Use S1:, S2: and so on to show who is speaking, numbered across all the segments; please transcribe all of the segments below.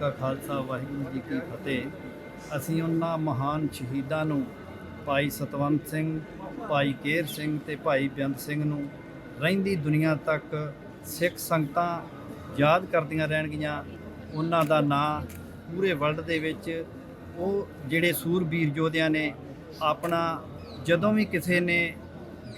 S1: ਕਾ ਖਾਲਸਾ, ਵਾਹਿਗੁਰੂ ਜੀ ਕੀ ਫਤਿਹ। ਅਸੀਂ ਉਹਨਾਂ ਮਹਾਨ ਸ਼ਹੀਦਾਂ ਨੂੰ ਭਾਈ ਸਤਵੰਤ ਸਿੰਘ, ਭਾਈ ਕੇਰ ਸਿੰਘ ਤੇ ਭਾਈ ਬੇਅੰਤ ਸਿੰਘ ਨੂੰ ਰਹਿੰਦੀ ਦੁਨੀਆ ਤੱਕ ਸਿੱਖ ਸੰਗਤਾਂ ਯਾਦ ਕਰਦੀਆਂ ਰਹਿਣਗੀਆਂ। ਉਹਨਾਂ ਦਾ ਨਾਂ ਪੂਰੇ ਵਰਲਡ ਦੇ ਵਿੱਚ ਉਹ ਜਿਹੜੇ ਸੂਰਬੀਰ ਯੋਧਿਆਂ ਨੇ ਆਪਣਾ ਜਦੋਂ ਵੀ ਕਿਸੇ ਨੇ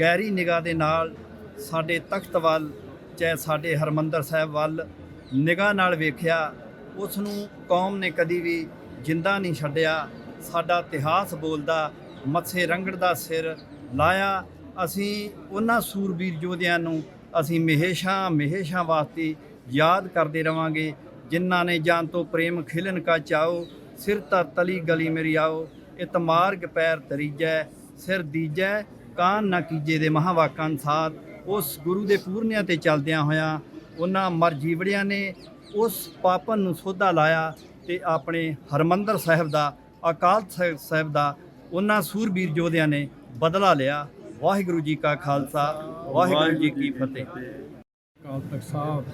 S1: ਗਹਿਰੀ ਨਿਗਾਹ ਦੇ ਨਾਲ ਸਾਡੇ ਤਖਤ ਵੱਲ, ਚਾਹੇ ਸਾਡੇ ਹਰਮੰਦਰ ਸਾਹਿਬ ਵੱਲ ਨਿਗਾਹ ਨਾਲ ਵੇਖਿਆ ਉਸ ਨੂੰ ਕੌਮ ਨੇ ਕਦੀ ਵੀ ਜਿੰਦਾ ਨਹੀਂ ਛੱਡਿਆ। ਸਾਡਾ ਇਤਿਹਾਸ ਬੋਲਦਾ, ਮੱਥੇ ਰੰਗੜ ਦਾ ਸਿਰ ਲਾਇਆ। ਅਸੀਂ ਉਹਨਾਂ ਸੂਰਬੀਰ ਯੋਧਿਆਂ ਨੂੰ ਅਸੀਂ ਮਹੇਸ਼ਾਂ ਮਹੇਸ਼ਾਂ ਵਾਸਤੇ ਯਾਦ ਕਰਦੇ ਰਵਾਂਗੇ, ਜਿਨ੍ਹਾਂ ਨੇ ਜਾਨ ਤੋਂ ਪ੍ਰੇਮ ਖਿਲਨ ਕਾ ਚਾਓ, ਸਿਰ ਤਾਂ ਤਲੀ ਗਲੀ ਮੇਰੀ ਆਓ, ਇਤ ਮਾਰਗ ਪੈਰ ਤਰੀਜੈ ਸਿਰ ਦੀਜੈ, ਕਾਨ ਨਾ ਕੀਜੇ ਦੇ ਮਹਾਵਾਕਾਂ ਅਨਸਾਰ। ਉਸ ਗੁਰੂ ਦੇ ਪੂਰਨਿਆਂ ਤੇ ਚੱਲਦਿਆਂ ਹੋਇਆਂ, ਉਹਨਾਂ ਮਰ ਜੀਵੜਿਆਂ ਨੇ ਉਸ ਪਾਪਨ ਨੂੰ ਸੋਧਾ ਲਾਇਆ ਤੇ ਆਪਣੇ ਹਰਮੰਦਰ ਸਾਹਿਬ ਦਾ ਅਕਾਲ ਤਖ਼ਤ ਸਾਹਿਬ ਦਾ ਉਹਨਾਂ ਸੂਰਬੀਰ ਯੋਧਿਆਂ ਨੇ ਬਦਲਾ ਲਿਆ। ਵਾਹਿਗੁਰੂ ਜੀ ਕਾ ਖਾਲਸਾ ਵਾਹਿਗੁਰੂ ਜੀ ਕੀ ਫਤਿਹ।
S2: ਅਕਾਲ ਤਖਤ ਸਾਹਿਬ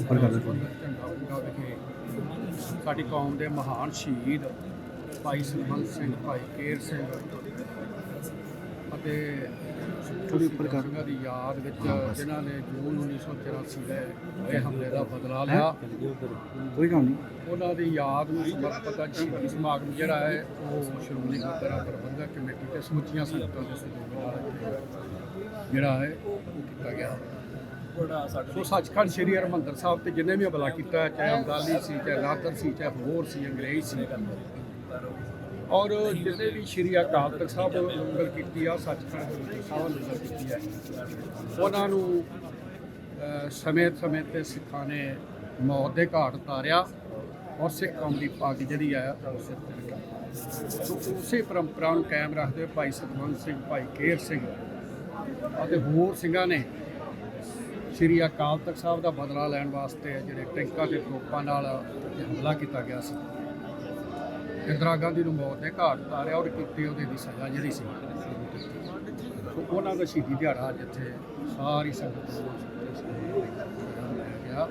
S2: ਝੰਡਾ ਪੂਰਾ ਵਿਖੇ ਸਾਡੀ ਕੌਮ ਦੇ ਮਹਾਨ ਸ਼ਹੀਦ ਭਾਈ ਸਰਬੰਸ ਸਿੰਘ ਭਾਈ ਕੇਰ ਸਿੰਘ ਅਤੇ ਥੋੜੀ ਉੱਪਰ ਸਿੰਘਾਂ ਦੀ ਯਾਦ ਵਿੱਚ ਜਿਨ੍ਹਾਂ ਨੇ ਜੂਨ 1984 ਦੇ ਇਹ ਹਮਲੇ ਦਾ ਬਦਲਾ ਲਿਆ।
S3: ਕੋਈ ਗੱਲ ਨਹੀਂ।
S2: ਉਹਨਾਂ ਦੀ ਯਾਦ ਨੂੰ ਸਮਰਪਿਤ ਸ਼ਹੀਦੀ ਸਮਾਗਮ ਜਿਹੜਾ ਹੈ ਉਹ ਸ਼੍ਰੋਮਣੀ ਗੁਰਦੁਆਰਾ ਪ੍ਰਬੰਧਕ ਕਮੇਟੀ ਤੇ ਸਮੁੱਚੀਆਂ ਸੰਗਤਾਂ ਦੇ ਸਹਿਯੋਗ ਨਾਲ ਜਿਹੜਾ ਹੈ ਉਹ ਕੀਤਾ ਗਿਆ। ਸੋ ਸੱਚਖੰਡ ਸ੍ਰੀ ਹਰਿਮੰਦਰ ਸਾਹਿਬ ਤੇ ਜਿੰਨੇ ਵੀ ਹਮਲਾ ਕੀਤਾ ਚਾਹੇ ਅਬਦਾਲੀ ਸੀ ਚਾਹੇ ਨਾਦਰ ਸੀ ਚਾਹੇ ਹੋਰ ਸੀ ਅੰਗਰੇਜ਼ ਸੀ ਔਰ ਜਿੰਨੇ ਵੀ ਸ੍ਰੀ ਅਕਾਲ ਤਖਤ ਸਾਹਿਬ ਲੰਗਰ ਕੀਤੀ ਆ, ਸੱਚਖੰਡ ਗੁਰਦੁਆਰਾ ਸਾਹਿਬ ਲੰਗਰ ਕੀਤੀ ਹੈ ਉਹਨਾਂ ਨੂੰ ਸਮੇਂ ਸਮੇਂ ਤੇ ਸਿੱਖਾਂ ਨੇ ਮੌਤ ਦੇ ਘਾਟ ਉਤਾਰਿਆ ਔਰ ਸਿੱਖ ਕੌਮ ਦੀ ਪੱਗ ਜਿਹੜੀ ਆ, ਉਹ ਸਿਰ ਉਸੇ ਪਰੰਪਰਾ ਨੂੰ ਕਾਇਮ ਰੱਖਦੇ ਹੋਏ ਭਾਈ ਸਤਵੰਤ ਸਿੰਘ, ਭਾਈ ਕੇਰ ਸਿੰਘ ਅਤੇ ਹੋਰ ਸਿੰਘਾਂ ਨੇ ਸ੍ਰੀ ਅਕਾਲ ਤਖਤ ਸਾਹਿਬ ਦਾ ਬਦਲਾ ਲੈਣ ਵਾਸਤੇ ਜਿਹੜੇ ਟੈਂਕਾਂ ਤੇ ਤੋਪਾਂ ਨਾਲ ਹਮਲਾ ਕੀਤਾ ਗਿਆ ਸੀ। ਇੰਦਰਾ ਗਾਂਧੀ ਨੂੰ ਮੌਤ ਦੇ ਘਾਟ ਉਤਾਰਿਆ ਔਰ ਕੀਤੀ ਉਹਦੇ ਦੀ ਸਜ਼ਾ ਜਿਹੜੀ ਸੀ। ਸੋ ਉਹਨਾਂ ਦਾ ਸ਼ਹੀਦੀ ਦਿਹਾੜਾ ਅੱਜ ਇੱਥੇ ਸਾਰੀ ਸੰਗਤ ਨੂੰ ਗਿਆ।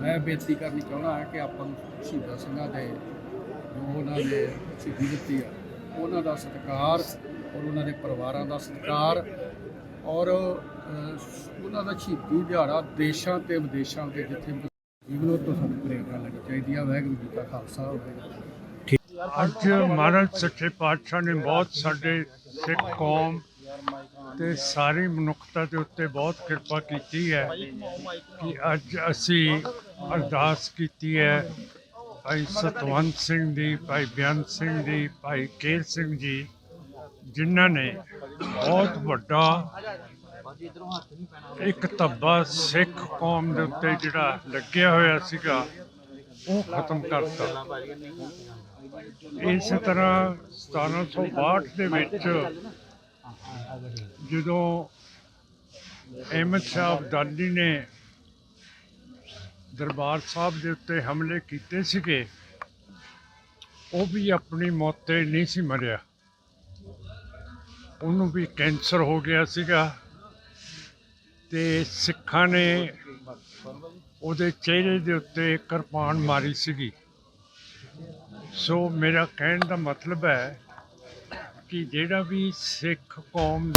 S2: ਮੈਂ ਬੇਨਤੀ ਕਰਨੀ ਚਾਹੁੰਦਾ ਹਾਂ ਕਿ ਆਪਾਂ ਸ਼ਹੀਦਾਂ ਸਿੰਘਾਂ ਦੇ ਜੋ ਉਹਨਾਂ ਨੇ ਸ਼ਹੀਦੀ ਦਿੱਤੀ ਆ, ਉਹਨਾਂ ਦਾ ਸਤਿਕਾਰ ਔਰ ਉਹਨਾਂ ਦੇ ਪਰਿਵਾਰਾਂ ਦਾ ਸਤਿਕਾਰ ਔਰ ਉਹਨਾਂ ਦਾ ਸ਼ਹੀਦੀ ਦਿਹਾੜਾ ਦੇਸ਼ਾਂ ਤੇ ਵਿਦੇਸ਼ਾਂ ਦੇ ਜਿੱਥੇ ਜੀਵਨ ਤੋਂ ਸਾਨੂੰ ਪ੍ਰੇਰਣਾ ਲੈਣੀ ਚਾਹੀਦੀ ਆ, ਵਾਹਿਗੁਰੂ ਜੀ ਕਾ ਖਾਲਸਾ, ਵਾਹਿਗੁਰੂ
S4: ਅੱਜ ਮਹਾਰਾਜ ਸੱਚੇ ਪਾਤਸ਼ਾਹ ਨੇ ਬਹੁਤ ਸਾਡੇ ਸਿੱਖ ਕੌਮ ਤੇ ਸਾਰੀ ਮਨੁੱਖਤਾ ਦੇ ਉੱਤੇ ਬਹੁਤ ਕਿਰਪਾ ਕੀਤੀ ਹੈ ਕਿ ਅੱਜ ਅਸੀਂ ਅਰਦਾਸ ਕੀਤੀ ਹੈ। ਭਾਈ ਸਤਵੰਤ ਸਿੰਘ ਦੀ, ਭਾਈ ਬੇਅੰਤ ਸਿੰਘ ਦੀ, ਭਾਈ ਕੇਰ ਸਿੰਘ ਜੀ, ਜਿਨ੍ਹਾਂ ਨੇ ਬਹੁਤ ਵੱਡਾ ਇੱਕ ਧੱਬਾ ਸਿੱਖ ਕੌਮ ਦੇ ਉੱਤੇ ਜਿਹੜਾ ਲੱਗਿਆ ਹੋਇਆ ਸੀਗਾ, ਉਹ ਖਤਮ ਕਰਤਾ। ਇਸੇ ਤਰ੍ਹਾਂ 1762 ਦੇ ਵਿੱਚ ਜਦੋਂ ਅਹਿਮਦ ਸ਼ਾਹ ਅਬਦਾਲੀ ਨੇ ਦਰਬਾਰ ਸਾਹਿਬ ਦੇ ਉੱਤੇ ਹਮਲੇ ਕੀਤੇ ਸੀਗੇ, ਉਹ ਵੀ ਆਪਣੀ ਮੌਤ ਤੇ ਨਹੀਂ ਸੀ ਮਰਿਆ। ਉਹਨੂੰ ਵੀ ਕੈਂਸਰ ਹੋ ਗਿਆ ਸੀਗਾ। ਤੇ ਸਿੱਖਾਂ ਨੇ ਉਹਦੇ ਚਿਹਰੇ ਦੇ ਉੱਤੇ ਕਿਰਪਾਨ ਮਾਰੀ ਸੀਗੀ। ਸੋ ਮੇਰਾ ਕਹਿਣ ਦਾ ਮਤਲਬ ਹੈ ਕਿ ਜਿਹੜਾ ਵੀ ਸਿੱਖ ਕੌਮ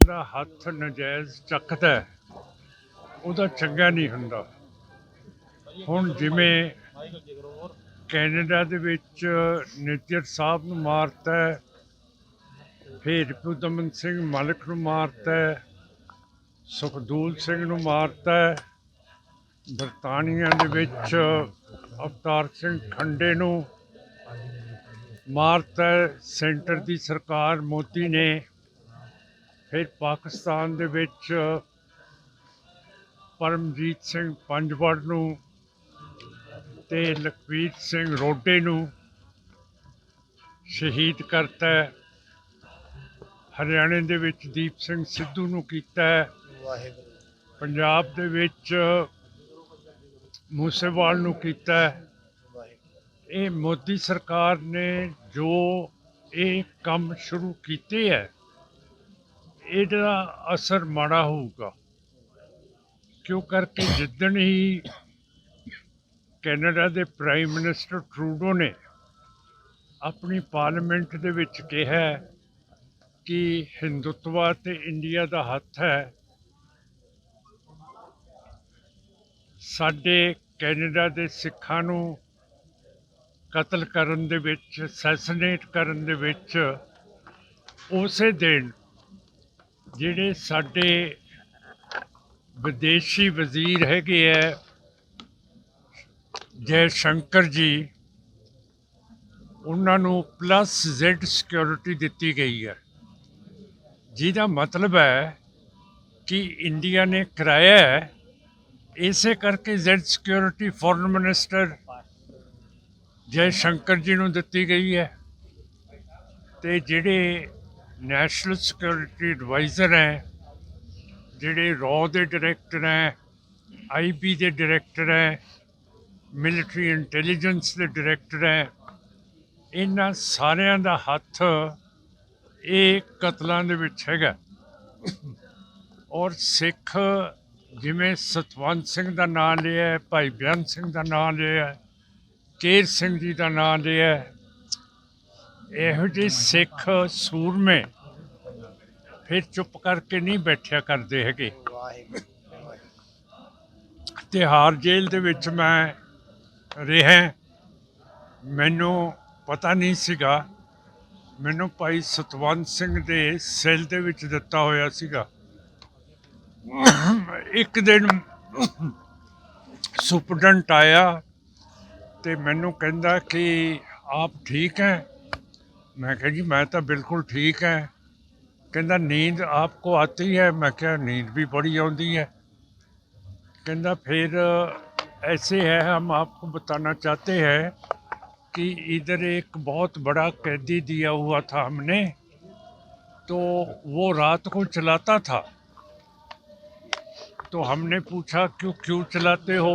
S4: ਦਾ ਹੱਥ ਨਜਾਇਜ਼ ਚੱਕਦਾ ਉਹਦਾ ਚੰਗਾ ਨਹੀਂ ਹੁੰਦਾ। ਹੁਣ ਜਿਵੇਂ ਕੈਨੇਡਾ ਦੇ ਵਿੱਚ ਨਿੱਜਰ ਸਾਹਿਬ ਨੂੰ ਮਾਰਤਾ ਫਿਰ ਪੁਦਮਨ ਸਿੰਘ ਮਲਕ ਨੂੰ ਮਾਰਤਾ ਸੁਖਦੂਲ ਸਿੰਘ ਨੂੰ ਮਾਰਤਾ ਹੈ, ਬਰਤਾਨੀਆ ਦੇ ਵਿੱਚ ਅਵਤਾਰ ਸਿੰਘ ਖੰਡੇ ਨੂੰ ਮਾਰਤਾ ਸੈਂਟਰ ਦੀ ਸਰਕਾਰ ਮੋਦੀ ਨੇ ਫਿਰ ਪਾਕਿਸਤਾਨ ਦੇ ਵਿੱਚ ਪਰਮਜੀਤ ਸਿੰਘ ਪੰਜਵੜ ਨੂੰ ਤੇ ਲਖਵੀਰ ਸਿੰਘ ਰੋਡੇ ਨੂੰ ਸ਼ਹੀਦ ਕਰਤਾ। ਹਰਿਆਣੇ ਦੇ ਵਿੱਚ ਦੀਪ ਸਿੰਘ ਸਿੱਧੂ ਨੂੰ ਕੀਤਾ ਹੈ। ਪੰਜਾਬ ਦੇ ਵਿੱਚ ਮੂਸੇਵਾਲ ਨੂੰ ਕੀਤਾ ਹੈ। ਇਹ ਮੋਦੀ ਸਰਕਾਰ ਨੇ ਜੋ ਇਹ ਕੰਮ ਸ਼ੁਰੂ ਕੀਤੇ ਹੈ, ਇਹਦਾ ਅਸਰ ਮਾੜਾ ਹੋਊਗਾ। ਕਿਉਂ ਕਰਕੇ ਜਿੱਦਣ ਹੀ ਕੈਨੇਡਾ ਦੇ ਪ੍ਰਾਈਮ ਮਿਨਿਸਟਰ ਟਰੂਡੋ ਨੇ ਆਪਣੀ ਪਾਰਲੀਮੈਂਟ ਦੇ ਵਿੱਚ ਕਿਹਾ ਕਿ ਹਿੰਦੁੱਤਵਾ ਤੇ ਇੰਡੀਆ ਦਾ ਹੱਥ ਹੈ। ਸਾਡੇ ਕੈਨੇਡਾ ਦੇ ਸਿੱਖਾਂ ਨੂੰ ਕਤਲ ਕਰਨ ਦੇ ਵਿੱਚ ਸੈਸਨੇਟ ਕਰਨ ਦੇ ਵਿੱਚ ਉਸੇ ਦਿਨ ਜਿਹੜੇ ਸਾਡੇ ਵਿਦੇਸ਼ੀ ਵਜ਼ੀਰ ਹੈਗੇ ਹੈ ਜੈ ਸ਼ੰਕਰ ਜੀ, ਉਹਨਾਂ ਨੂੰ ਪਲੱਸ ਜ਼ੈਡ ਸਿਕਿਉਰਿਟੀ ਦਿੱਤੀ ਗਈ ਹੈ। ਜਿਹਦਾ ਮਤਲਬ ਹੈ ਕਿ ਇੰਡੀਆ ਨੇ ਕਰਾਇਆ ਇਸੇ ਕਰਕੇ Z security foreign minister Jai Shankar ji ਨੂੰ ਦਿੱਤੀ ਗਈ ਹੈ ਤੇ ਜਿਹੜੇ ਨੈਸ਼ਨਲ ਸਿਕਿਉਰਿਟੀ ਐਡਵਾਈਜ਼ਰ ਹੈ, ਜਿਹੜੇ ਰॉ ਦੇ ਡਾਇਰੈਕਟਰ ਹੈ ਆਈਬੀ ਦੇ ਡਾਇਰੈਕਟਰ ਹੈ ਮਿਲਟਰੀ ਇੰਟੈਲੀਜੈਂਸ ਦੇ ਡਾਇਰੈਕਟਰ ਹੈ, ਇਹਨਾਂ ਸਾਰਿਆਂ ਦਾ ਹੱਥ ਇਹ ਕਤਲਾਂ ਦੇ ਵਿੱਚ ਹੈਗਾ। ਔਰ ਸਿੱਖ ਜਿਵੇਂ ਸਤਵੰਤ ਸਿੰਘ ਦਾ ਨਾਮ ਲਿਆ ਭਾਈ ਬੇਅੰਤ ਸਿੰਘ ਦਾ ਨਾਮ ਲਿਆ ਕੇਰ ਸਿੰਘ ਜੀ ਦਾ ਨਾਮ ਲਿਆ ਇਹੋ ਜਿਹੇ ਸਿੱਖ ਸੂਰਮੇ ਫਿਰ ਚੁੱਪ ਕਰਕੇ ਨਹੀਂ ਬੈਠਿਆ ਕਰਦੇ ਹੈਗੇ। ਤਿਹਾਰ ਜੇਲ੍ਹ ਦੇ ਵਿੱਚ ਮੈਂ ਰਿਹਾ, ਮੈਨੂੰ ਪਤਾ ਨਹੀਂ ਸੀਗਾ ਮੈਨੂੰ ਭਾਈ ਸਤਵੰਤ ਸਿੰਘ ਦੇ ਸੈੱਲ ਦੇ ਵਿੱਚ ਦਿੱਤਾ ਹੋਇਆ ਸੀਗਾ ਇੱਕ ਦਿਨ ਸੁਪਰਡੈਂਟ ਆਇਆ ਤੇ ਮੈਨੂੰ ਕਹਿੰਦਾ ਕਿ ਆਪ ਠੀਕ ਹੈ ਮੈਂ ਕਿਹਾ ਜੀ ਮੈਂ ਤਾਂ ਬਿਲਕੁਲ ਠੀਕ ਹੈ ਕਹਿੰਦਾ नींद आपको आती है मैं क्या नींद भी बड़ी आती है कहना फिर ऐसे है हम आपको बताना चाहते हैं कि इधर एक बहुत बड़ा कैदी दिया हुआ था हमने तो वो रात को चलाता था तो हमने पूछा क्यों क्यों चलाते हो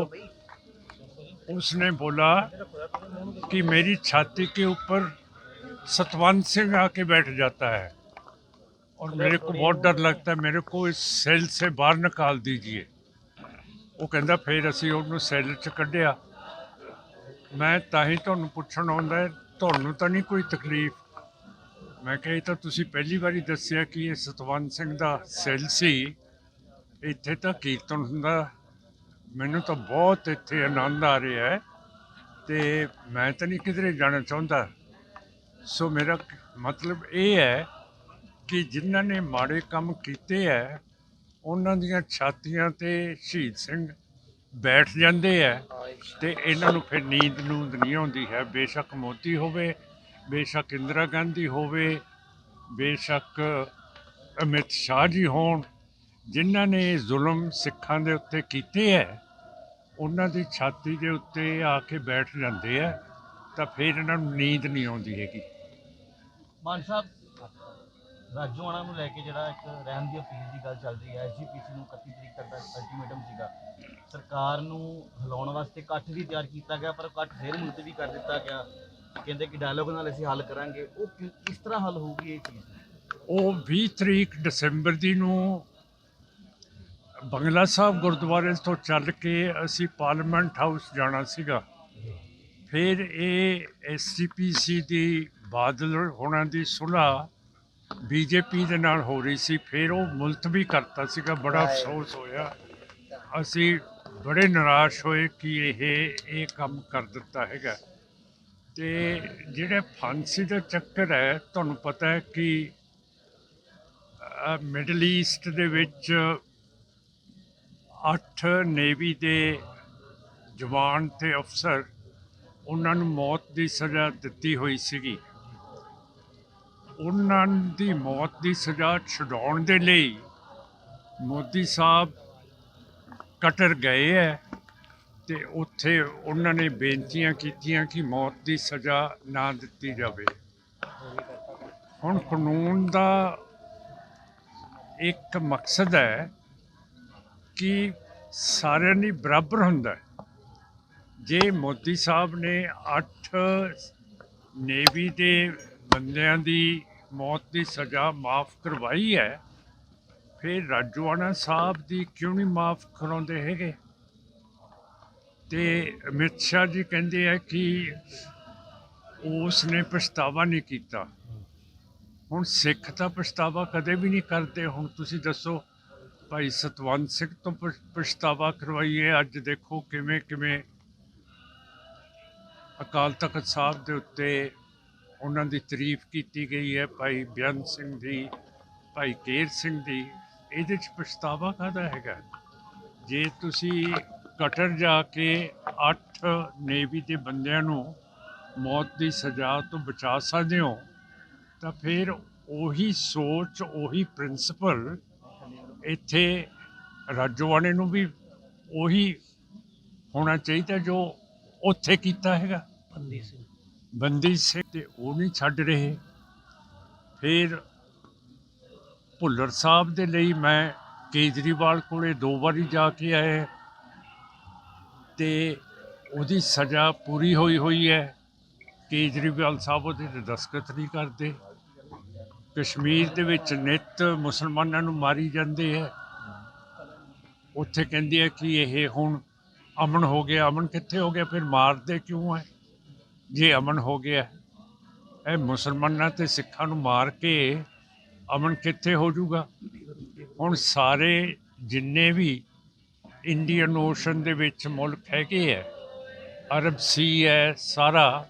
S4: उसने बोला कि मेरी छाती के ऊपर सतवंत सिंह आके बैठ जाता है और मेरे को बहुत डर लगता है मेरे को इस सेल से बाहर निकाल दीजिए ਉਹ ਕਹਿੰਦਾ ਫਿਰ ਅਸੀਂ ਉਹਨੂੰ ਸੈੱਲ 'ਚ ਕੱਢਿਆ ਮੈਂ ਤਾਂ ਹੀ ਤੁਹਾਨੂੰ ਪੁੱਛਣ ਆਉਂਦਾ ਹੈ, ਤੁਹਾਨੂੰ ਤਾਂ ਨਹੀਂ ਕੋਈ ਤਕਲੀਫ। ਮੈਂ ਕਿਹਾ ਇਹ ਤਾਂ ਤੁਸੀਂ ਪਹਿਲੀ ਵਾਰੀ ਦੱਸਿਆ ਕਿ ਇਹ ਸਤਵੰਤ ਸਿੰਘ ਦਾ ਸੈੱਲ ਸੀ। ਇੱਥੇ ਤਾਂ ਕੀਰਤਨ ਹੁੰਦਾ। ਮੈਨੂੰ ਤਾਂ ਬਹੁਤ ਇੱਥੇ ਆਨੰਦ ਆ ਰਿਹਾ ਹੈ ਤੇ ਮੈਂ ਤਾਂ ਨਹੀਂ ਕਿਧਰੇ ਜਾਣਾ ਚਾਹੁੰਦਾ। ਸੋ ਮੇਰਾ ਕ- ਮਤਲਬ ਇਹ ਹੈ ਕਿ ਜਿਨ੍ਹਾਂ ਨੇ ਮਾੜੇ ਕੰਮ ਕੀਤੇ ਹੈ ਉਹਨਾਂ ਦੀਆਂ ਛਾਤੀਆਂ ਤੇ ਸ਼ਹੀਦ ਸਿੰਘ ਬੈਠ ਜਾਂਦੇ ਹੈ ਤੇ ਇਹਨਾਂ ਨੂੰ ਫਿਰ ਨੀਂਦ ਨੂੰਦ ਨਹੀਂ ਆਉਂਦੀ ਹੈ। ਬੇਸ਼ੱਕ ਮੋਦੀ ਹੋਵੇ ਬੇਸ਼ੱਕ ਇੰਦਰਾ ਗਾਂਧੀ ਹੋਵੇ ਬੇਸ਼ੱਕ ਅਮਿਤ ਸ਼ਾਹ ਜੀ ਹੋਣ ਜਿਨ੍ਹਾਂ ਨੇ ਜ਼ੁਲਮ ਸਿੱਖਾਂ ਦੇ ਉੱਤੇ ਕੀਤੇ ਹੈ ਉਹਨਾਂ ਦੀ ਛਾਤੀ ਦੇ ਉੱਤੇ ਆ ਕੇ ਬੈਠ ਜਾਂਦੇ ਹੈ ਤਾਂ ਫਿਰ ਇਹਨਾਂ ਨੂੰ ਨੀਂਦ ਨਹੀਂ ਆਉਂਦੀ ਹੈਗੀ।
S5: ਮਾਨ ਸਾਹਿਬ ਰਾਜੋਆਣਾ ਨੂੰ ਲੈ ਕੇ ਜਿਹੜਾ ਇੱਕ ਰਹਿਣ ਦੀ ਅਪੀਲ ਦੀ ਗੱਲ ਚੱਲ ਰਹੀ ਹੈ ਐਸਜੀਪੀਸੀ ਨੂੰ 31 ਤਰੀਕ ਤੱਕ ਦਾ ਅਲਟੀਮੇਟਮ ਸੀਗਾ। ਸਰਕਾਰ ਨੂੰ ਹਿਲਾਉਣ ਵਾਸਤੇ ਇਕੱਠ ਵੀ ਤਿਆਰ ਕੀਤਾ ਗਿਆ, ਪਰ ਇਕੱਠ ਫੇਰ ਮੁਲਤਵੀ ਕਰ ਦਿੱਤਾ ਗਿਆ। ਕਹਿੰਦੇ ਕਿ ਡਾਇਲੋਗ ਨਾਲ ਅਸੀਂ ਹੱਲ ਕਰਾਂਗੇ। ਉਹ ਕਿਸ ਤਰ੍ਹਾਂ ਹੱਲ ਹੋਊਗੀ ਇਹ ਚੀਜ਼?
S4: ਉਹ 20 ਤਰੀਕ ਦਸੰਬਰ ਦੀ ਨੂੰ ਬੰਗਲਾ ਸਾਹਿਬ ਗੁਰਦੁਆਰੇ ਤੋਂ ਚੱਲ ਕੇ ਅਸੀਂ ਪਾਰਲੀਮੈਂਟ ਹਾਊਸ ਜਾਣਾ ਸੀਗਾ। ਫਿਰ ਇਹ ਐਸਜੀਪੀਸੀ ਦੀ ਬਾਦਲ ਹੋਣਾ ਦੀ ਸੁਲ੍ਹਾ ਬੀਜੇਪੀ ਦੇ ਨਾਲ ਹੋ ਰਹੀ ਸੀ ਫਿਰ ਉਹ ਮੁਲਤਵੀ ਕਰਤਾ ਸੀਗਾ ਬੜਾ ਅਫਸੋਸ ਹੋਇਆ। ਅਸੀਂ ਬੜੇ ਨਿਰਾਸ਼ ਹੋਏ ਕਿ ਇਹ ਇਹ ਕੰਮ ਕਰ ਦਿੱਤਾ ਹੈਗਾ। ਤੇ ਜਿਹੜੇ ਫਾਂਸੀ ਦਾ ਚੱਕਰ ਹੈ ਤੁਹਾਨੂੰ ਪਤਾ ਹੈ ਕਿ ਮਿਡਲ ਈਸਟ ਦੇ ਵਿੱਚ ਅੱਠ ਨੇਵੀ ਦੇ ਜਵਾਨ ਤੇ ਅਫਸਰ ਉਹਨਾਂ ਨੂੰ ਮੌਤ ਦੀ ਸਜ਼ਾ ਦਿੱਤੀ ਹੋਈ ਸੀਗੀ। ਉਹਨਾਂ ਦੀ ਮੌਤ ਦੀ ਸਜ਼ਾ ਛਡਾਉਣ ਦੇ ਲਈ ਮੋਦੀ ਸਾਹਿਬ ਕਟਰ ਗਏ ਹੈ ਤੇ ਉੱਥੇ ਉਹਨਾਂ ਨੇ ਬੇਨਤੀਆਂ ਕੀਤੀਆਂ ਕਿ ਮੌਤ ਦੀ ਸਜ਼ਾ ਨਾ ਦਿੱਤੀ ਜਾਵੇ। ਹੁਣ ਕਾਨੂੰਨ ਦਾ ਇੱਕ ਮਕਸਦ ਹੈ ਕਿ ਸਾਰਿਆਂ ਲਈ ਬਰਾਬਰ ਹੁੰਦਾ ਜੇ ਮੋਦੀ ਸਾਹਿਬ ਨੇ 8 ਨੇਵੀ ਦੇ ਬੰਦਿਆਂ ਦੀ ਮੌਤ ਦੀ ਸਜ਼ਾ ਮਾਫ ਕਰਵਾਈ ਹੈ। ਫਿਰ ਰਾਜੋਆਣਾ ਸਾਹਿਬ ਦੀ ਕਿਉਂ ਨਹੀਂ ਮਾਫ ਕਰਾਉਂਦੇ ਹੈਗੇ? ਤੇ ਅਮਿਤ ਸ਼ਾਹ ਜੀ ਕਹਿੰਦੇ ਆ ਕਿ ਉਸ ਨੇ ਪਛਤਾਵਾ ਨਹੀਂ ਕੀਤਾ। ਹੁਣ ਸਿੱਖ ਤਾਂ ਪਛਤਾਵਾ ਕਦੇ ਵੀ ਨਹੀਂ ਕਰਦੇ। ਹੁਣ ਤੁਸੀਂ ਦੱਸੋ, ਭਾਈ ਸਤਵੰਤ ਸਿੰਘ ਤੋਂ ਪਛ- ਪਛਤਾਵਾ ਕਰਵਾਈਏ ਅੱਜ ਦੇਖੋ ਕਿਵੇਂ ਕਿਵੇਂ ਅਕਾਲ ਤਖਤ ਸਾਹਿਬ ਦੇ ਉੱਤੇ ਉਹਨਾਂ ਦੀ ਤਾਰੀਫ ਕੀਤੀ ਗਈ ਹੈ, ਭਾਈ ਬਿਆਨ ਸਿੰਘ ਦੀ, ਭਾਈ ਕੇਰ ਸਿੰਘ ਦੀ। ਇਹਦੇ ਚ ਪਛਤਾਵਾ ਕਾਹਦਾ ਹੈਗਾ? ਜੇ ਤੁਸੀਂ ਕਟਰ ਜਾ ਕੇ 8 ਨੇਵੀ ਦੇ ਬੰਦਿਆਂ ਨੂੰ ਮੌਤ ਦੀ ਸਜ਼ਾ ਤੋਂ ਬਚਾ ਸਕਦੇ ਹੋ, ਤਾਂ ਫਿਰ ਉਹੀ ਸੋਚ, ਉਹੀ ਪ੍ਰਿੰਸੀਪਲ ਇੱਥੇ ਰਾਜੋਆਣੇ ਨੂੰ ਵੀ ਉਹੀ ਹੋਣਾ ਚਾਹੀਦਾ ਜੋ ਉੱਥੇ ਕੀਤਾ ਹੈਗਾ?
S5: ਬੰਦੀ ਸਿੰਘ।
S4: ਬੰਦੀ ਸਿੰਘ ਤੇ ਉਹ ਨਹੀਂ ਛੱਡ ਰਹੇ। ਫਿਰ ਭੁੱਲਰ ਸਾਹਿਬ ਦੇ ਲਈ ਮੈਂ ਕੇਜਰੀਵਾਲ ਕੋਲੇ ਦੋ ਵਾਰੀ ਜਾ ਕੇ ਆਇਆ। ਤੇ ਉਹਦੀ ਸਜ਼ਾ ਪੂਰੀ ਹੋਈ ਹੋਈ ਹੈ। ਕੇਜਰੀਵਾਲ ਸਾਹਿਬ ਉਹਦੇ ਤੇ ਦਸਖਤ ਨਹੀਂ ਕਰਦੇ। ਕਸ਼ਮੀਰ ਦੇ ਵਿੱਚ ਨਿਤ ਮੁਸਲਮਾਨਾਂ ਨੂੰ ਮਾਰੀ ਜਾਂਦੇ ਹੈ। ਉੱਥੇ ਕਹਿੰਦੇ ਆ ਕਿ ਇਹ ਹੁਣ ਅਮਨ ਹੋ ਗਿਆ। ਅਮਨ ਕਿੱਥੇ ਹੋ ਗਿਆ? ਫਿਰ ਮਾਰਦੇ ਕਿਉਂ ਹੈ? ਜੇ ਅਮਨ ਹੋ ਗਿਆ, ਇਹ ਮੁਸਲਮਾਨਾਂ ਤੇ ਸਿੱਖਾਂ ਨੂੰ ਮਾਰ ਕੇ ਅਮਨ ਕਿੱਥੇ ਹੋ ਜਾਊਗਾ? ਹੁਣ ਸਾਰੇ ਜਿੰਨੇ ਵੀ ਇੰਡੀਅਨ ਓਸ਼ਨ ਦੇ ਵਿੱਚ ਮੁਲਕ ਹੈਗੇ ਹੈ ਅਰਬ ਸੀ ਹੈ, ਸਾਰਾ,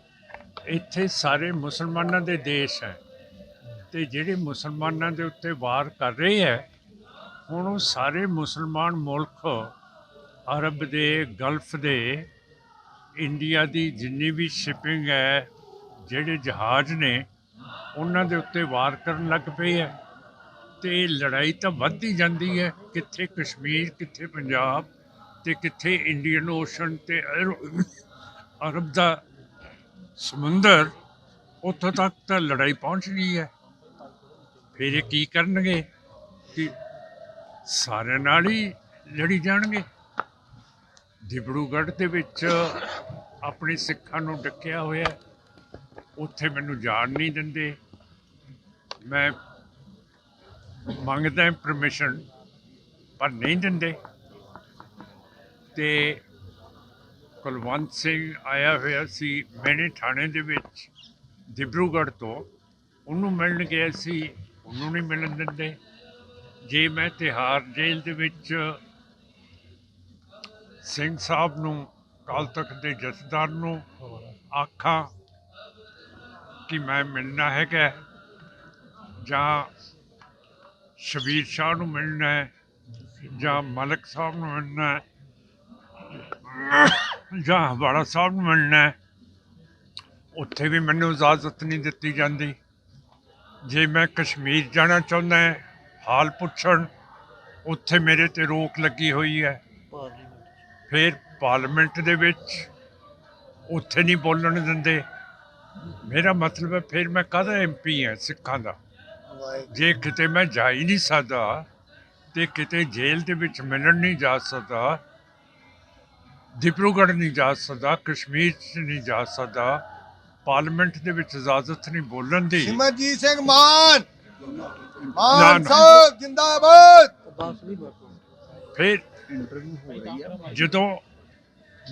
S4: ਇੱਥੇ ਸਾਰੇ ਮੁਸਲਮਾਨਾਂ ਦੇ ਦੇਸ਼ ਹੈ। ਤੇ ਜਿਹੜੇ ਮੁਸਲਮਾਨਾਂ ਦੇ ਉੱਤੇ ਵਾਰ ਕਰ ਰਹੇ ਹੈ, ਹੁਣ ਉਹ ਸਾਰੇ ਮੁਸਲਮਾਨ ਮੁਲਕ ਅਰਬ ਦੇ, ਗਲਫ ਦੇ ਇੰਡੀਆ ਦੀ ਜਿੰਨੀ ਵੀ ਸ਼ਿਪਿੰਗ ਹੈ, ਜਿਹੜੇ ਜਹਾਜ਼ ਨੇ, ਉਹਨਾਂ ਦੇ ਉੱਤੇ ਵਾਰ ਕਰਨ ਲੱਗ ਪਏ ਹੈ। ਤੇ ਲੜਾਈ ਤਾਂ ਵੱਧਦੀ ਜਾਂਦੀ ਹੈ, ਕਿੱਥੇ ਕਸ਼ਮੀਰ, ਕਿੱਥੇ ਪੰਜਾਬ ਤੇ ਕਿੱਥੇ ਇੰਡੀਅਨ ਓਸ਼ਨ ਤੇ ਅਰਬ ਦਾ ਸਮੁੰਦਰ, ਉੱਥੋਂ ਤੱਕ ਤਾਂ ਲੜਾਈ ਪਹੁੰਚ ਗਈ ਹੈ। ਫਿਰ ਇਹ ਕੀ ਕਰਨਗੇ? ਕਿ ਸਾਰਿਆਂ ਨਾਲ ਹੀ ਲੜੀ ਜਾਣਗੇ। ਡਿਬੜੂਗੜ੍ਹ ਦੇ ਵਿੱਚ ਆਪਣੇ ਸਿੱਖਾਂ ਨੂੰ ਡੱਕਿਆ ਹੋਇਆ ਉੱਥੇ ਮੈਨੂੰ ਜਾਣ ਨਹੀਂ ਦਿੰਦੇ। ਮੈਂ ਮੰਗਦਾ ਪਰਮਿਸ਼ਨ ਪਰ ਨਹੀਂ ਦਿੰਦੇ। ਤੇ ਕੁਲਵੰਤ ਸਿੰਘ ਆਇਆ ਹੋਇਆ ਸੀ ਮੈਨੇ ਥਾਣੇ ਦੇ ਵਿੱਚ ਡਿਬਰੂਗੜ੍ਹ ਤੋਂ। ਉਹਨੂੰ ਮਿਲਣ ਗਿਆ ਸੀ, ਉਹਨੂੰ ਨਹੀਂ ਮਿਲਣ ਦਿੰਦੇ। ਜੇ ਮੈਂ ਤਿਹਾਰ ਜੇਲ੍ਹ ਦੇ ਵਿੱਚ ਸਿੰਘ ਸਾਹਿਬ ਨੂੰ ਕਾਲ ਤਖ਼ਤ ਦੇ ਜਥੇਦਾਰ ਨੂੰ ਆਖਾਂ ਕਿ ਮੈਂ ਮਿਲਣਾ ਹੈਗਾ ਜਾਂ ਸ਼ਬੀਰ ਸ਼ਾਹ ਨੂੰ ਮਿਲਣਾ ਹੈ ਜਾਂ ਮਲਕ ਸਾਹਿਬ ਨੂੰ ਮਿਲਣਾ ਹੈ ਜਾਂ ਹਵਾੜਾ ਸਾਹਿਬ ਨੂੰ ਮਿਲਣਾ ਹੈ। ਉੱਥੇ ਵੀ ਮੈਨੂੰ ਇਜਾਜ਼ਤ ਨਹੀਂ ਦਿੱਤੀ ਜਾਂਦੀ। ਜੇ ਮੈਂ ਕਸ਼ਮੀਰ ਜਾਣਾ ਚਾਹੁੰਦਾ ਹਾਂ, ਹਾਲ ਪੁੱਛਣ, ਉੱਥੇ ਮੇਰੇ ਤੇ ਰੋਕ ਲੱਗੀ ਹੋਈ ਹੈ। ਫਿਰ ਪਾਰਲੀਮੈਂਟ ਦੇ ਵਿੱਚ ਉੱਥੇ ਨਹੀਂ ਬੋਲਣ ਦਿੰਦੇ। ਮੇਰਾ ਮਤਲਬ ਹੈ ਫਿਰ ਮੈਂ ਕਾਹਦਾ ਐਮਪੀ ਹਾਂ ਸਿੱਖਾਂ ਦਾ? ਜੇ ਕਿਤੇ ਮੈਂ ਜਾ ਹੀ ਨਹੀਂ ਸਕਦਾ ਤੇ ਕਿਤੇ ਜੇਲ੍ਹ ਦੇ ਵਿੱਚ ਮਿਲਣ ਨਹੀਂ ਜਾ ਸਕਦਾ ਡਿਬਰੂਗੜ੍ਹ ਨਹੀਂ ਜਾ ਸਕਦਾ ਕਸ਼ਮੀਰ 'ਚ ਨਹੀਂ ਜਾ ਸਕਦਾ ਪਾਰਲੀਮੈਂਟ ਦੇ ਵਿੱਚ ਇਜਾਜ਼ਤ ਨਹੀਂ ਬੋਲਣ ਦੀ।
S6: ਸਿਮਰਜੀਤ ਸਿੰਘ ਮਾਨ! ਮਾਨ। ਸਾਹਿਬ ਜਿੰਦਾਬਾਦ!
S4: ਫਿਰ ਜਦੋਂ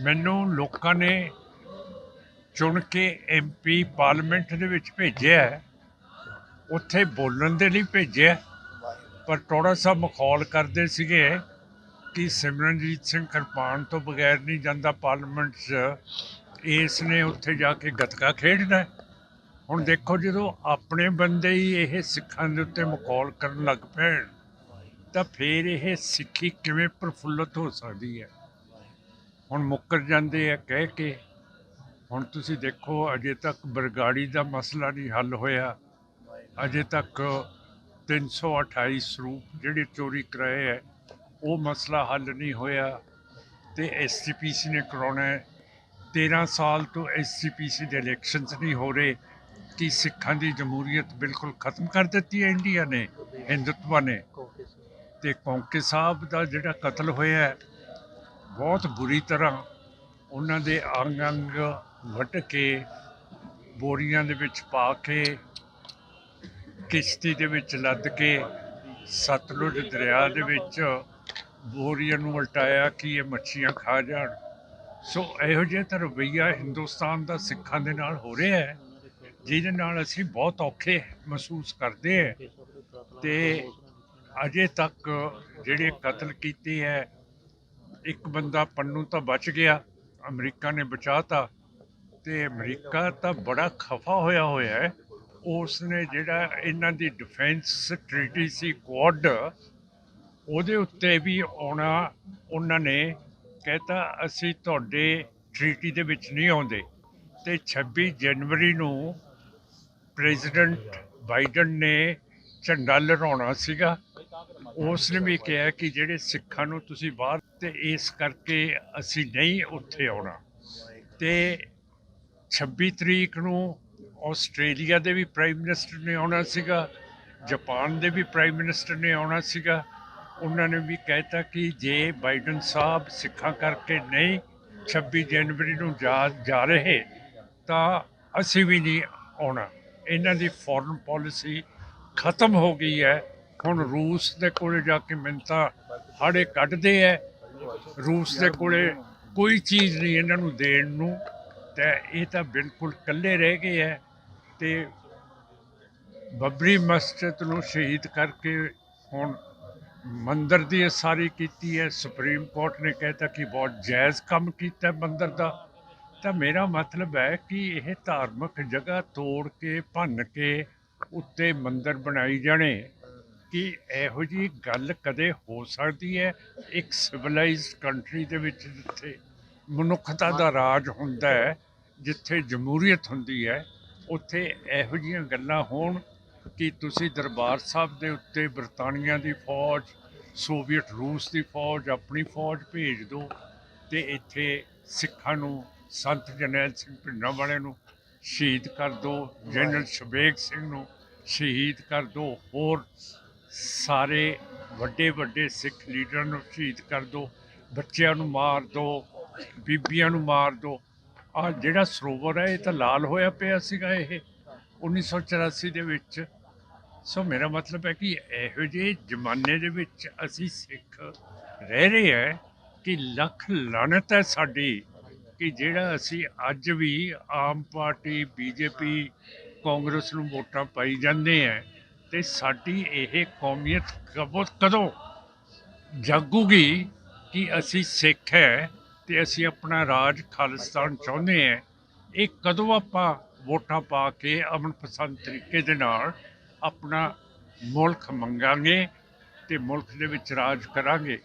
S4: ਮੈਨੂੰ ਲੋਕਾਂ ਨੇ ਚੁਣ ਕੇ ਐਮਪੀ ਪਾਰਲੀਮੈਂਟ ਦੇ ਵਿੱਚ ਭੇਜਿਆ ਉੱਥੇ ਬੋਲਣ ਦੇ ਲਈ ਭੇਜਿਆ ਪਰ ਥੋੜਾ ਸਾ ਮਖੌਲ ਕਰਦੇ ਸੀਗੇ ਕਿ ਸਿਮਰਨਜੀਤ ਸਿੰਘ ਕਿਰਪਾਨ ਤੋਂ ਬਗੈਰ ਨਹੀਂ ਜਾਂਦਾ ਪਾਰਲੀਮੈਂਟ 'ਚ, ਇਸ ਨੇ ਉੱਥੇ ਜਾ ਕੇ ਗੱਤਕਾ ਖੇਡਣਾ ਹੁਣ ਦੇਖੋ ਜਦੋਂ ਆਪਣੇ ਬੰਦੇ ਹੀ ਇਹ ਸਿੱਖਾਂ ਦੇ ਉੱਤੇ ਮਖੌਲ ਕਰਨ ਲੱਗ ਪੈਣ ਤਾਂ ਫਿਰ ਇਹ ਸਿੱਖੀ ਕਿਵੇਂ ਪ੍ਰਫੁੱਲਤ ਹੋ ਸਕਦੀ ਹੈ? ਹੁਣ ਮੁੱਕਰ ਜਾਂਦੇ ਆ ਕਹਿ ਕੇ, ਹੁਣ ਤੁਸੀਂ ਦੇਖੋ ਅਜੇ ਤੱਕ ਬਰਗਾੜੀ ਦਾ ਮਸਲਾ ਨਹੀਂ ਹੱਲ ਹੋਇਆ। ਅਜੇ ਤੱਕ 328 ਸਰੂਪ ਜਿਹੜੇ ਚੋਰੀ ਕਰਾਏ ਹੈ, ਉਹ ਮਸਲਾ ਹੱਲ ਨਹੀਂ ਹੋਇਆ ਤੇ ਐਸਜੀਪੀਸੀ ਨੇ ਕਰਾਉਣਾ ਹੈ। 13 ਸਾਲ ਤੋਂ ਐਸਜੀਪੀਸੀ ਦੇ ਇਲੈਕਸ਼ਨਸ ਨਹੀਂ ਹੋ ਰਹੇ ਕਿ ਸਿੱਖਾਂ ਦੀ ਜਮਹੂਰੀਅਤ ਬਿਲਕੁਲ ਖਤਮ ਕਰ ਦਿੱਤੀ ਹੈ ਇੰਡੀਆ ਨੇ, ਹਿੰਦੂਤਵਾ ਨੇ? ਤੇ ਕੌਂਕੇ ਸਾਹਿਬ ਦਾ ਜਿਹੜਾ ਕਤਲ ਹੋਇਆ ਬਹੁਤ ਬੁਰੀ ਤਰ੍ਹਾਂ ਉਹਨਾਂ ਦੇ ਅੰਗ ਅੰਗ ਵੱਢ ਕੇ, ਬੋਰੀਆਂ ਦੇ ਵਿੱਚ ਪਾ ਕੇ, ਕਿਸ਼ਤੀ ਦੇ ਵਿੱਚ ਲੱਦ ਕੇ, ਸਤਲੁਜ ਦਰਿਆ ਦੇ ਵਿੱਚ ਬੋਰੀਆਂ ਨੂੰ ਉਲਟਾਇਆ ਕਿ ਇਹ ਮੱਛੀਆਂ ਖਾ ਜਾਣ। ਸੋ ਇਹੋ ਜਿਹਾ ਤਾਂ ਰਵੱਈਆ ਹਿੰਦੁਸਤਾਨ ਦਾ ਸਿੱਖਾਂ ਦੇ ਨਾਲ ਹੋ ਰਿਹਾ ਹੈ, ਜਿਹਦੇ ਨਾਲ ਅਸੀਂ ਬਹੁਤ ਔਖੇ ਮਹਿਸੂਸ ਕਰਦੇ ਹਾਂ। ਤੇ ਅਜੇ ਤੱਕ ਜਿਹੜੇ ਕਤਲ ਕੀਤੇ ਹੈ, ਇੱਕ ਬੰਦਾ ਪੰਨੂ ਤਾਂ ਬਚ ਗਿਆ, ਅਮਰੀਕਾ ਨੇ ਬਚਾਤਾ ਤੇ ਅਮਰੀਕਾ ਤਾਂ ਬੜਾ ਖਫਾ ਹੋਇਆ ਹੋਇਆ ਹੈ। ਉਸ ਨੇ ਜਿਹੜਾ ਇਹਨਾਂ ਦੀ ਡਿਫੈਂਸ ਟ੍ਰੀਟੀ ਸੀ ਕੁਆਡ ਉਹਦੇ ਉੱਤੇ ਵੀ ਆਉਣਾ, ਉਹਨਾਂ ਨੇ ਕਹਿਤਾ, ਅਸੀਂ ਤੁਹਾਡੇ ਟ੍ਰੀਟੀ ਦੇ ਵਿੱਚ ਨਹੀਂ ਆਉਂਦੇ। ਤੇ 26 ਜਨਵਰੀ ਨੂੰ ਪ੍ਰੈਜ਼ੀਡੈਂਟ ਬਾਈਡਨ ਨੇ ਝੰਡਾ ਲਹਿਰਾਉਣਾ ਸੀਗਾ। ਉਸ ਨੇ ਵੀ ਕਿਹਾ ਕਿ ਜਿਹੜੇ ਸਿੱਖਾਂ ਨੂੰ ਤੁਸੀਂ ਬਾਹਰ ਤੇ ਇਸ ਕਰਕੇ ਅਸੀਂ ਨਹੀਂ ਉੱਥੇ ਆਉਣਾ। ਤੇ 26 ਤਰੀਕ ਨੂੰ ਆਸਟ੍ਰੇਲੀਆ ਦੇ ਵੀ ਪ੍ਰਾਈਮ ਮਿਨਿਸਟਰ ਨੇ ਆਉਣਾ ਸੀਗਾ, ਜਾਪਾਨ ਦੇ ਵੀ ਪ੍ਰਾਈਮ ਮਿਨਿਸਟਰ ਨੇ ਆਉਣਾ ਸੀਗਾ। ਉਹਨਾਂ ਨੇ ਵੀ ਕਹਿਤਾ ਕਿ ਜੇ ਬਾਈਡਨ ਸਾਹਿਬ ਸਿੱਖਾਂ ਕਰਕੇ ਨਹੀਂ 26 ਜਨਵਰੀ ਨੂੰ ਜਾ ਜਾ ਰਹੇ, ਤਾਂ ਅਸੀਂ ਵੀ ਨਹੀਂ ਆਉਣਾ। ਇਹਨਾਂ ਦੀ ਫੋਰਨ ਪਾਲਿਸੀ ਖਤਮ ਹੋ ਗਈ ਹੈ। ਹੁਣ ਰੂਸ ਦੇ ਕੋਲੇ ਜਾ ਕੇ ਮਿੰਤਾ ਹਾੜੇ ਕੱਢਦੇ ਐ। ਰੂਸ ਦੇ ਕੋਲੇ ਕੋਈ ਚੀਜ਼ ਨਹੀਂ ਇਹਨਾਂ ਨੂੰ ਦੇਣ ਨੂੰ। ਤੇ ਇਹ ਤਾਂ ਬਿਲਕੁਲ ਇਕੱਲੇ ਰਹਿ ਗਏ ਐ ਤੇ ਬੱਬਰੀ ਮਸਜਿਦ ਨੂੰ ਸ਼ਹੀਦ ਕਰਕੇ ਹੁਣ ਮੰਦਰ ਦੀ ਸਾਰੀ ਕੀਤੀ ਹੈ ਸੁਪਰੀਮ ਕੋਰਟ ਨੇ ਕਹਿਤਾ ਕਿ ਬਹੁਤ ਜਾਇਜ਼ ਕੰਮ ਕੀਤਾ ਮੰਦਰ ਦਾ। ਤਾਂ ਮੇਰਾ ਮਤਲਬ ਹੈ ਕਿ ਇਹ ਧਾਰਮਿਕ ਜਗ੍ਹਾ ਤੋੜ ਕੇ, ਭੰਨ ਕੇ ਉੱਤੇ ਮੰਦਰ ਬਣਾਈ ਜਾਣੇ। ਕਿ ਇਹੋ ਜੀ ਗੱਲ ਕਦੇ ਹੋ ਸਕਦੀ ਹੈ ਇੱਕ ਸਿਵਲਾਈਜ਼ਡ ਕੰਟਰੀ ਦੇ ਵਿੱਚ ਜਿੱਥੇ ਮਨੁੱਖਤਾ ਦਾ ਰਾਜ ਹੁੰਦਾ ਹੈ ਜਿੱਥੇ ਜਮਹੂਰੀਅਤ ਹੁੰਦੀ ਹੈ ਉੱਥੇ ਇਹੋ ਜਿਹੀਆਂ ਗੱਲਾਂ ਹੋਣ ਕਿ ਤੁਸੀਂ ਦਰਬਾਰ ਸਾਹਿਬ ਦੇ ਉੱਤੇ ਬਰਤਾਨੀਆ ਦੀ ਫੌਜ ਸੋਵੀਅਤ ਰੂਸ ਦੀ ਫੌਜ ਆਪਣੀ ਫੌਜ ਭੇਜ ਦਿਓ ਤੇ ਇੱਥੇ ਸਿੱਖਾਂ ਨੂੰ ਸੰਤ ਜਰਨੈਲ ਸਿੰਘ ਭਿੰਡਰਾਂ ਵਾਲਿਆਂ ਨੂੰ ਸ਼ਹੀਦ ਕਰ ਦਿਓ ਜਨਰਲ ਸ਼ਬੇਗ ਸਿੰਘ ਨੂੰ ਸ਼ਹੀਦ ਕਰ ਦਿਓ ਹੋਰ ਸਾਰੇ ਵੱਡੇ ਵੱਡੇ ਸਿੱਖ ਲੀਡਰਾਂ ਨੂੰ ਸ਼ਹੀਦ ਕਰ ਦਿਓ ਬੱਚਿਆਂ ਨੂੰ ਮਾਰ ਦਿਓ ਬੀਬੀਆਂ ਨੂੰ ਮਾਰ ਦਿਓ ਆ ਜਿਹੜਾ ਸਰੋਵਰ ਹੈ, ਇਹ ਤਾਂ ਲਾਲ ਹੋਇਆ ਪਿਆ ਸੀਗਾ ਇਹ 1984 ਦੇ ਵਿੱਚ। ਸੋ ਮੇਰਾ ਮਤਲਬ ਹੈ ਕਿ ਇਹੋ ਜਿਹੇ ਜ਼ਮਾਨੇ ਦੇ ਵਿੱਚ ਅਸੀਂ ਸਿੱਖ ਰਹਿ ਰਹੇ ਹੈ ਕਿ ਲੱਖ ਲਾਨਤ ਹੈ ਸਾਡੀ, ਕਿ ਜਿਹੜਾ ਅਸੀਂ ਅੱਜ ਵੀ ਆਮ ਪਾਰਟੀ, ਬੀਜੇਪੀ, ਕਾਂਗਰਸ ਨੂੰ ਵੋਟਾਂ ਪਾਈ ਜਾਂਦੇ ਹੈ। ਤੇ ਸਾਡੀ ਇਹ ਕੌਮੀਅਤ ਕਦੋਂ ਕਦੋਂ ਜਾਗੂਗੀ ਕਿ ਅਸੀਂ ਸਿੱਖ ਹੈ ਤੇ ਅਸੀਂ ਆਪਣਾ ਰਾਜ ਖਾਲਿਸਤਾਨ ਚਾਹੁੰਦੇ ਹੈ, ਇਹ ਕਦੋਂ ਆਪਾਂ ਵੋਟਾਂ ਪਾ ਕੇ ਅਮਨ ਪਸੰਦ ਤਰੀਕੇ ਦੇ ਨਾਲ ਆਪਣਾ ਮੁਲਕ ਮੰਗਾਂਗੇ ਤੇ ਮੁਲਕ ਦੇ ਵਿੱਚ ਰਾਜ ਕਰਾਂਗੇ।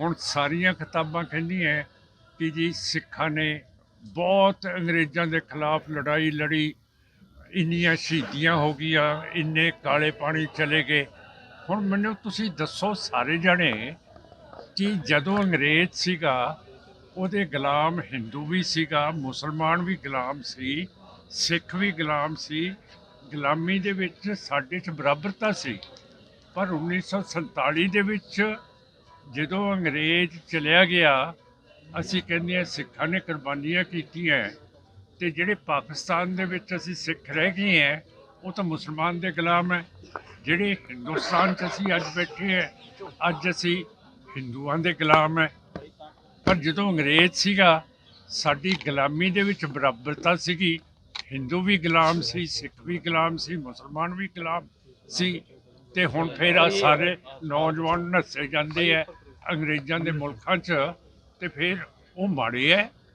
S4: ਹੁਣ ਸਾਰੀਆਂ ਕਿਤਾਬਾਂ ਕਹਿੰਦੀਆਂ ਕਿ ਜੀ ਸਿੱਖਾਂ ਨੇ ਬਹੁਤ ਅੰਗਰੇਜ਼ਾਂ ਦੇ ਖਿਲਾਫ ਲੜਾਈ ਲੜੀ ਇੰਨੀਆਂ ਸ਼ਹੀਦੀਆਂ ਹੋ ਗਈਆਂ, ਇੰਨੇ ਕਾਲੇ ਪਾਣੀ ਚਲੇ ਗਏ। ਹੁਣ ਮੈਨੂੰ ਤੁਸੀਂ ਦੱਸੋ ਸਾਰੇ ਜਣੇ ਕਿ ਜਦੋਂ ਅੰਗਰੇਜ਼ ਸੀਗਾ, ਉਹਦੇ ਗੁਲਾਮ ਹਿੰਦੂ ਵੀ ਸੀਗਾ, ਮੁਸਲਮਾਨ ਵੀ ਗੁਲਾਮ ਸੀ, ਸਿੱਖ ਵੀ ਗੁਲਾਮ ਸੀ, ਗੁਲਾਮੀ ਦੇ ਵਿੱਚ ਸਾਡੇ 'ਚ ਬਰਾਬਰਤਾ ਸੀ। ਪਰ 1947 ਦੇ ਵਿੱਚ ਜਦੋਂ ਅੰਗਰੇਜ਼ ਚਲਿਆ ਗਿਆ, ਅਸੀਂ ਕਹਿੰਦੇ ਹਾਂ ਸਿੱਖਾਂ ਨੇ ਕੁਰਬਾਨੀਆਂ ਕੀਤੀਆਂ। ਤੇ ਜਿਹੜੇ ਪਾਕਿਸਤਾਨ ਦੇ ਵਿੱਚ ਅਸੀਂ ਸਿੱਖ ਰਹਿ ਗਏ ਹੈ, ਉਹ ਤਾਂ ਮੁਸਲਮਾਨ ਦੇ ਗੁਲਾਮ ਹੈ। ਜਿਹੜੇ ਹਿੰਦੁਸਤਾਨ 'ਚ ਅਸੀਂ ਅੱਜ ਬੈਠੇ ਹੈ, ਅੱਜ ਅਸੀਂ ਹਿੰਦੂਆਂ ਦੇ ਗੁਲਾਮ ਹੈ। ਪਰ ਜਦੋਂ ਅੰਗਰੇਜ਼ ਸੀਗਾ, ਸਾਡੀ ਗੁਲਾਮੀ ਦੇ ਵਿੱਚ ਬਰਾਬਰਤਾ ਸੀਗੀ। ਹਿੰਦੂ ਵੀ ਗੁਲਾਮ ਸੀ, ਸਿੱਖ ਵੀ ਗੁਲਾਮ ਸੀ, ਮੁਸਲਮਾਨ ਵੀ ਗੁਲਾਮ ਸੀ। ਤੇ ਹੁਣ ਫਿਰ ਆ ਸਾਰੇ ਨੌਜਵਾਨ ਨੱਸੇ ਜਾਂਦੇ ਆ ਅੰਗਰੇਜ਼ਾਂ ਦੇ ਮੁਲਕਾਂ 'ਚ ਤੇ ਫਿਰ ਉਹ ਮਾੜੇ ਹੈ।